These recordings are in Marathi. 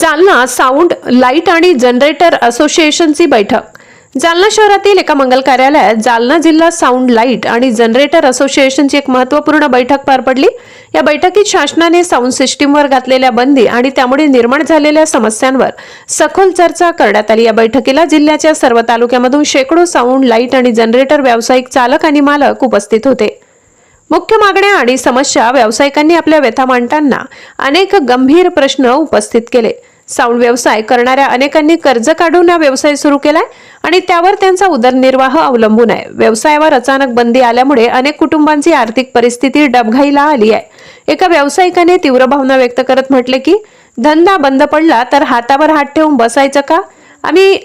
जालना साऊंड लाइट आणि जनरेटर असोसिएशनची बैठक. जालना शहरातील एका मंगल कार्यालयात जालना जिल्हा साऊंड लाइट आणि जनरेटर असोसिएशनची एक महत्त्वपूर्ण बैठक पार पडली. या बैठकीत शासनाने साऊंड सिस्टीमवर घातलेल्या बंदी आणि त्यामुळे निर्माण झालेल्या समस्यांवर सखोल चर्चा करण्यात आली. या बैठकीला जिल्ह्याच्या सर्व तालुक्यामधून शेकडो साऊंड लाइट आणि जनरेटर व्यावसायिक चालक आणि मालक उपस्थित होते. मुख्य मागण्या आणि समस्या व्यावसायिकांनी आपल्या व्यथा मांडताना अनेक गंभीर प्रश्न उपस्थित केले. साऊंड व्यवसाय करणाऱ्या अनेकांनी कर्ज काढून हा व्यवसाय सुरू केलाय आणि त्यावर त्यांचा उदरनिर्वाह अवलंबून आहे. व्यवसायावर अचानक बंदी आल्यामुळे अनेक कुटुंबांची आर्थिक परिस्थिती डबघाईला आली आहे. एका व्यावसायिकाने तीव्र भावना व्यक्त करत म्हटले की धंदा बंद पडला तर हातावर हात ठेवून बसायचं का? आम्ही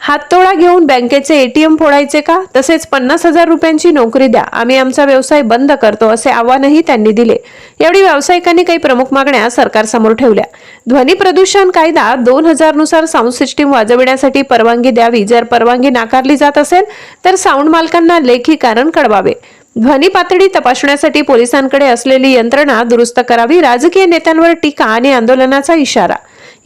हाततोळा घेऊन बँकेचे एटीएम फोडायचे का? तसेच पन्नास हजार रुपयांची नोकरी द्या. आम्ही आमचा व्यवसाय बंद करतो असे आव्हानही त्यांनी दिले. यावेळी व्यावसायिकांनी काही प्रमुख मागण्या सरकारसमोर ठेवल्या. ध्वनी प्रदूषण कायदा दोन हजारनुसार साऊंड सिस्टीम वाजविण्यासाठी परवानगी द्यावी. जर परवानगी नाकारली जात असेल तर साऊंड मालकांना लेखी कारण कळवावे. ध्वनी पातळी तपासण्यासाठी पोलिसांकडे असलेली यंत्रणा दुरुस्त करावी. राजकीय नेत्यांवर टीका आणि आंदोलनाचा इशारा.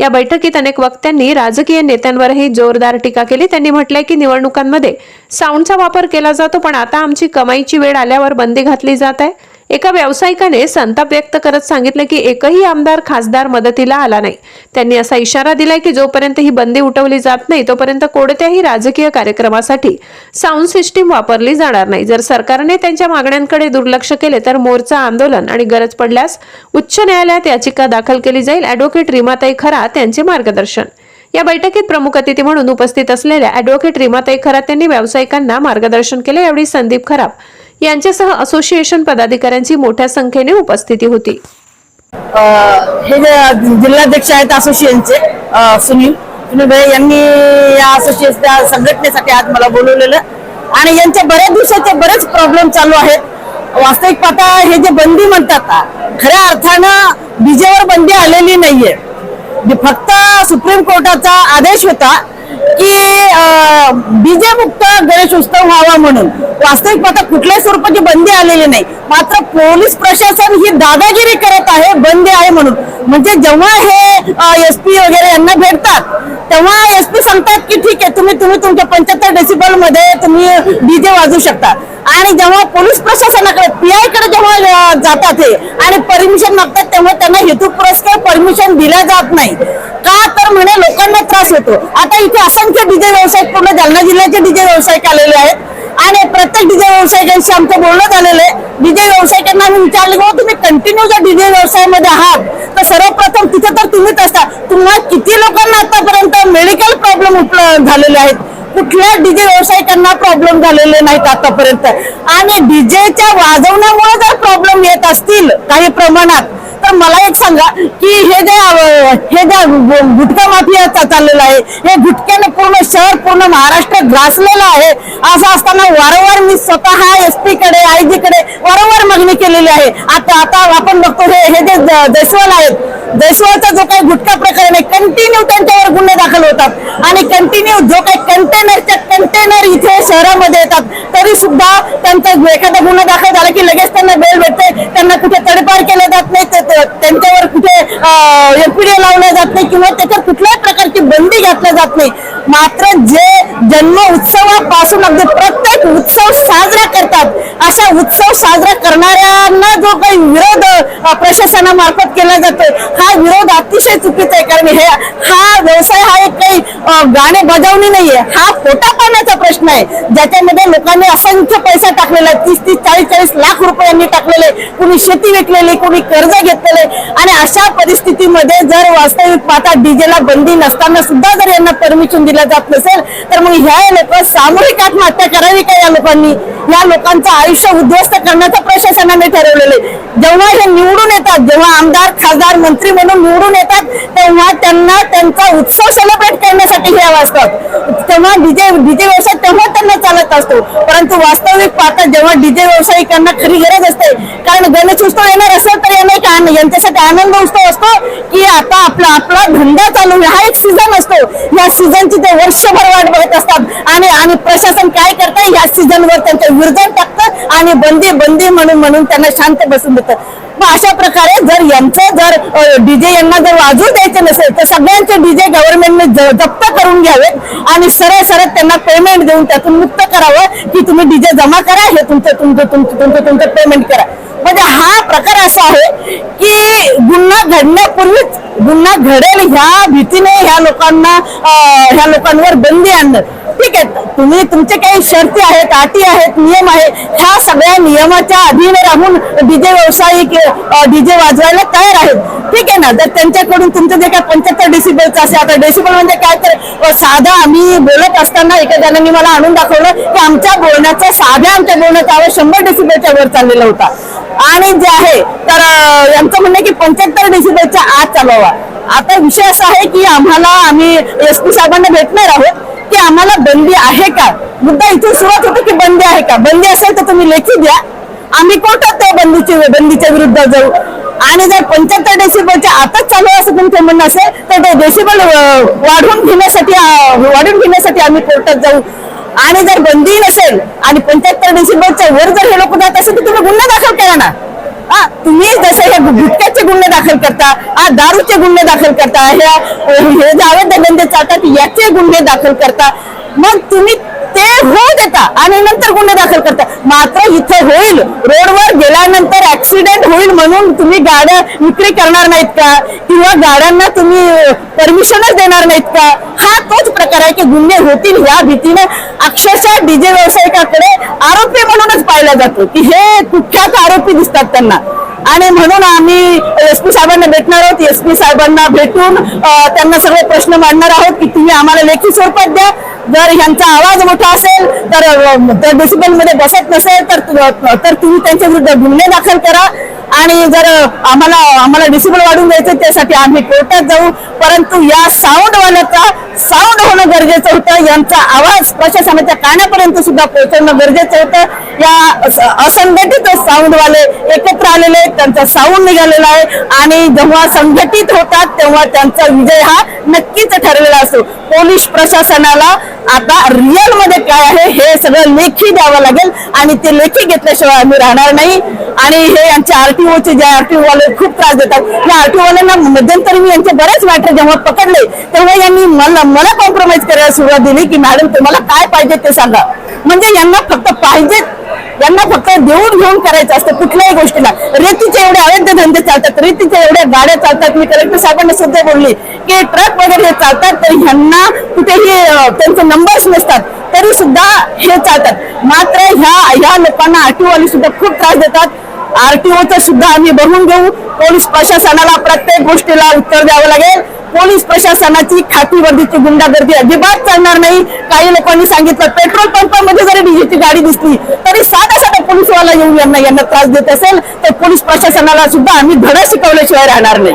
या बैठकीत अनेक वक्त्यांनी राजकीय नेत्यांवरही जोरदार टीका केली. त्यांनी म्हटलंय की निवडणुकांमध्ये साऊंडचा वापर केला जातो पण आता आमची कमाईची वेळ आल्यावर बंदी घातली जात आहे. एका व्यावसायिकाने संताप व्यक्त करत सांगितलं की एकही आमदार खासदार मदतीला आला नाही. त्यांनी असा इशारा दिलाय की जोपर्यंत ही बंदी उठवली जात नाही तोपर्यंत कोणत्याही राजकीय कार्यक्रमासाठी साऊंड सिस्टीम वापरली जाणार नाही. जर सरकारने त्यांच्या मागण्यांकडे दुर्लक्ष केले तर मोर्चा आंदोलन आणि गरज पडल्यास उच्च न्यायालयात याचिका दाखल केली जाईल. अॅडव्होकेट रिमाताई खरात यांचे मार्गदर्शन. या बैठकीत प्रमुख अतिथी म्हणून उपस्थित असलेल्या अॅडव्होकेट रिमाताई खरात यांनी व्यावसायिकांना मार्गदर्शन केले. यावेळी संदीप खराब यांच्यासह असोसिएशन पदाधिकाऱ्यांची मोठ्या संख्येने उपस्थिती होती. हे जे जिल्हाध्यक्ष आहेत असोसिएशनचे सुनील सुनील भाई यांनी या असोसिएशनच्या संघटनेसाठी आज मला बोलवलेलं. आणि यांच्या बऱ्याच दिवसाचे बरेच प्रॉब्लेम चालू आहेत. वास्तविक पाहता हे जे बंदी म्हणतात खऱ्या अर्थानं डीजेवर बंदी आलेली नाहीये. फक्त सुप्रीम कोर्टाचा आदेश होता की डीजे मुक्त गणेश उत्सव व्हावा म्हणून वास्तविक पाहता कुठल्याही स्वरूपाची बंदी आलेली नाही. मात्र पोलीस प्रशासन ही दादागिरी करत आहे बंदी आहे म्हणून. म्हणजे जेव्हा हे एस पी वगैरे यांना भेटतात तेव्हा एस पी सांगतात की ठीक आहे तुम्ही तुम्ही तुमच्या पंच्याहत्तर डेसिबलमध्ये तुम्ही डीजे वाजवू शकता. आणि जेव्हा पोलीस प्रशासनाकडे पीआयकडे जेव्हा जातात हे आणि परमिशन मागतात तेव्हा त्यांना हेतुपुरस्कर परमिशन दिल्या जात नाही. का तर म्हणे लोकांना त्रास होतो. आता इथे असंख्य डीजे व्यावसायिक पूर्ण जालना जिल्ह्याचे डीजे व्यावसायिक आलेले आहेत. आणि प्रत्येक डीजे व्यावसायिकांशी आमचं बोलणं झालेलं आहे डीजे व्यावसायिकांना आम्ही विचारले की तुम्ही कंटिन्यू जर डीजे व्यवसायामध्ये आहात तर सर्वप्रथम तिथे तर तुम्हीच असता. तुम्हाला किती लोकांना आतापर्यंत मेडिकल प्रॉब्लेम झालेले आहेत? कुठल्या डीजे व्यावसायिकांना प्रॉब्लेम झालेले नाहीत आतापर्यंत. आणि डीजेच्या वाजवण्यामुळे जर प्रॉब्लेम येत असतील काही प्रमाणात तर मला एक सांगा की हे जे हे जे गुटखा माफियाचा चाललेलं चाललेला आहे हे गुटख्याने पूर्ण शहर पूर्ण महाराष्ट्र ग्रासलेलं आहे. असं असताना वारंवार मी स्वतः एस पी कडे आय जी कडे वारंवार मागणी केलेली आहे. आता आता आपण बघतो हे हे जे जयस्वाल आहेत जयस्वालचा जो काही गुटखा प्रकरण आहे कंटिन्यू त्यांच्यावर गुन्हे दाखल होतात. आणि कंटिन्यू जो काही कंटेनरच्या कंटेनर इथे शहरामध्ये येतात तरी सुद्धा त्यांचा एखादा गुन्हा दाखल झाला की लगेच त्यांना बेल भेटते. त्यांना कुठे तडपार केलं जात नाही त्यांच्यावर कुठे एफपीडी लावल्या जात नाही किंवा त्याच्यावर कुठल्याही प्रकारची बंदी घातल्या जात नाही. मात्र जे जन्म उत्सवापासून अगदी प्रत्येक उत्सव साजरा करतात अशा उत्सव साजरा करणाऱ्यांना जो काही विरोध प्रशासनामार्फत केला जातोय हा विरोध अतिशय चुकीचा आहे. कारण हे हा व्यवसाय हा एक काही गाणे बजावणी नाहीये. हा पोटा पाण्याचा प्रश्न आहे. ज्याच्यामध्ये लोकांनी असंख्य पैसा टाकलेला आहे तीस तीस चाळीस चाळीस लाख रुपयांनी टाकलेले कुणी शेती विकलेली कुणी कर्ज घेतलेले आणि अशा परिस्थितीमध्ये जर वास्तविक पाहता डीजेला बंदी नसताना सुद्धा जर यांना परमिशन दिलं जात नसेल तर मग ह्या लोक सामूहिक आत्महत्या करावी का या लोकांनी? या लोकांचा आयुष्य उद्ध्वस्त करण्याचं प्रशासनाने ठरवलेले जेव्हा हे निवडून येतात जेव्हा आमदार खासदार मंत्री म्हणून निवडून येतात तेव्हा त्यांना त्यांचा उत्सव सेलिब्रेट करण्यासाठी हे असतात तेव्हा डीजे डीजे व्यवसाय तेव्हा त्यांना चालत असतो. परंतु वास्तविक पाहता जेव्हा डीजे व्यावसायिकांना खरी गरज असते कारण गणेश उत्सव येणार असेल तर यांना एक यांच्यासाठी आनंद उत्सव असतो की आता आपला आपला धंदा चालू हा एक सीझन असतो. या सीझनची ते वर्षभर वाट बघत असतात. आणि आणि प्रशासन काय करतं या सीझनवर त्यांचं विरजन टाकतं. आणि बंदी बंदी म्हणून म्हणून त्यांना शांत बसून देतं मग अशा प्रकारे जर यांचं जर डीजे यांना जर वाजवू द्यायचे नसेल तर सगळ्यांचे डीजे गव्हर्नमेंटने जप्त करून घ्यावेत आणि सरळ सरळ त्यांना पेमेंट देऊन त्यातून मुक्त करावं की तुम्ही डीजे जमा करा हे तुमचं तुमचं तुमचं तुमचं तुमचं पेमेंट करा. म्हणजे हा प्रकार असा आहे की गुन्हा घडण्यापूर्वीच गुन्हा घडेल ह्या भीतीने ह्या लोकांना ह्या लोकांवर बंदी आणणं. ठीक आहे. तुम्ही तुमचे काही शर्ती आहेत अटी आहेत नियम आहेत ह्या सगळ्या नियमाच्या अधीन राहून डीजे व्यावसायिक डीजे वाजवायला तयार आहेत. ठीक आहे ना? जर त्यांच्याकडून तुमचं जे काय पंच्याहत्तर डेसिबलचं असेल आता डेसिबल म्हणजे काय तर साधा आम्ही बोलत असताना एका जणांनी मला आणून दाखवलं की आमच्या बोलण्याचा साध्या आमच्या बोलण्याचा आवाज शंभर डेसिबलच्या वर चाललेला होता. आणि जे आहे तर यांचं म्हणणं की पंच्याहत्तर डेसिबलच्या आत चालवा आता विषय असा आहे की आम्हाला आम्ही एस पी साहेबांना भेटणार आहोत. की आम्हाला बंदी आहे का? मुद्दा इथून सुरुवात होतो की बंदी आहे का? बंदी असेल तर तुम्ही लेखी द्या. आम्ही कोर्टात त्या बंदीची बंदीच्या विरुद्ध जाऊ. आणि जर पंच्याहत्तर डेसिबलच्या आताच चालू आहे असं तुमचं म्हणणं असेल तर ते डेसिबल वाढवून घेण्यासाठी वाढवून घेण्यासाठी आम्ही कोर्टात जाऊ. आणि जर बंदी नसेल आणि पंच्याहत्तर डेसिबलच्या वर जर हे लोक जात असेल तर तुम्ही गुन्हा दाखल करा ना? हा तुम्ही जसे हे गुटख्याचे गुन्हे दाखल करता हा दारूचे गुन्हे दाखल करता ह्या हे जे अवैध धंदे चालतात याचे गुन्हे दाखल करता. मग तुम्ही ते होऊ देता आणि नंतर गुन्हे दाखल करता मात्र इथे होईल. रोडवर गेल्यानंतर ऍक्सिडेंट होईल म्हणून तुम्ही गाड्या विक्री करणार नाहीत का? किंवा गाड्यांना तुम्ही परमिशनच देणार नाहीत का? हा तोच प्रकार आहे की गुन्हे होतील या भीतीने. अक्षरशः डीजे व्यावसायिकाकडे आरोपी म्हणूनच पाहिला जातो की हे कुख्यात आरोपी दिसतात त्यांना. आणि म्हणून आम्ही एस पी साहेबांना भेटणार आहोत. एस पी साहेबांना भेटून त्यांना सगळे प्रश्न मांडणार आहोत की तुम्ही आम्हाला लेखी स्वरूपात द्या. जर ह्यांचा आवाज मोठा असेल तर डेसिबलमध्ये बसत नसेल तर तर तुम्ही त्यांच्या विरुद्ध गुन्हे दाखल करा. आणि जर आम्हाला आम्हाला डिसिबल वाढून द्यायचं त्यासाठी आम्ही कोर्टात जाऊ. परंतु या साऊंडवाल्याचा साऊंड होणं गरजेचं होतं. यांचा आवाज प्रशासनाच्या कानापर्यंत सुद्धा पोहोचवणं गरजेचं होतं. या असंघटित साऊंडवाले एकत्र आलेले आहेत, त्यांचा साऊंड निघालेला आहे. आणि जेव्हा संघटित होतात तेव्हा त्यांचा विजय हा नक्कीच ठरलेला असतो. पोलीस प्रशासनाला आता रिअलमध्ये काय आहे हे सगळं लेखी द्यावं लागेल. आणि ते लेखी घेतल्याशिवाय आम्ही राहणार नाही. आणि हे यांचे आरटीओचे जे आरटीओ वाले खूप त्रास देतात. या आरटीओ वाल्यांना मध्यंतरी मी यांचे बरेच मॅटर जेव्हा पकडले तेव्हा यांनी मला मला कॉम्प्रोमाइज करायला सुरुवात दिली की मॅडम तुम्हाला काय पाहिजे ते सांगा. म्हणजे यांना फक्त पाहिजे यांना फक्त देऊन घेऊन करायचं असतं कुठल्याही गोष्टीला. रेतीचे एवढे अवैध धंदे चालतात रेतीच्या एवढ्या गाड्या चालतात. मी कलेक्टर साहेबांना सध्या बोलली की ट्रक वगैरे हे चालतात तर ह्यांना कुठेही त्यांचे नंबर्स नसतात तरी सुद्धा हे चालतात. मात्र ह्या ह्या लोकांना आठीवाली सुद्धा खूप त्रास देतात. आरटीओचं सुद्धा आम्ही बघून घेऊ. पोलीस प्रशासनाला प्रत्येक गोष्टीला उत्तर द्यावं लागेल. पोलीस प्रशासनाची खातीवर्दीची गुंडागर्दी अजिबात चालणार नाही. काही लोकांनी सांगितलं पेट्रोल पंपामध्ये जरी डीजेची गाडी दिसली तरी साधा साधा पोलीसवाला येऊन यांना यांना त्रास देत असेल तर पोलीस प्रशासनाला सुद्धा आम्ही धडा शिकवल्याशिवाय राहणार नाही.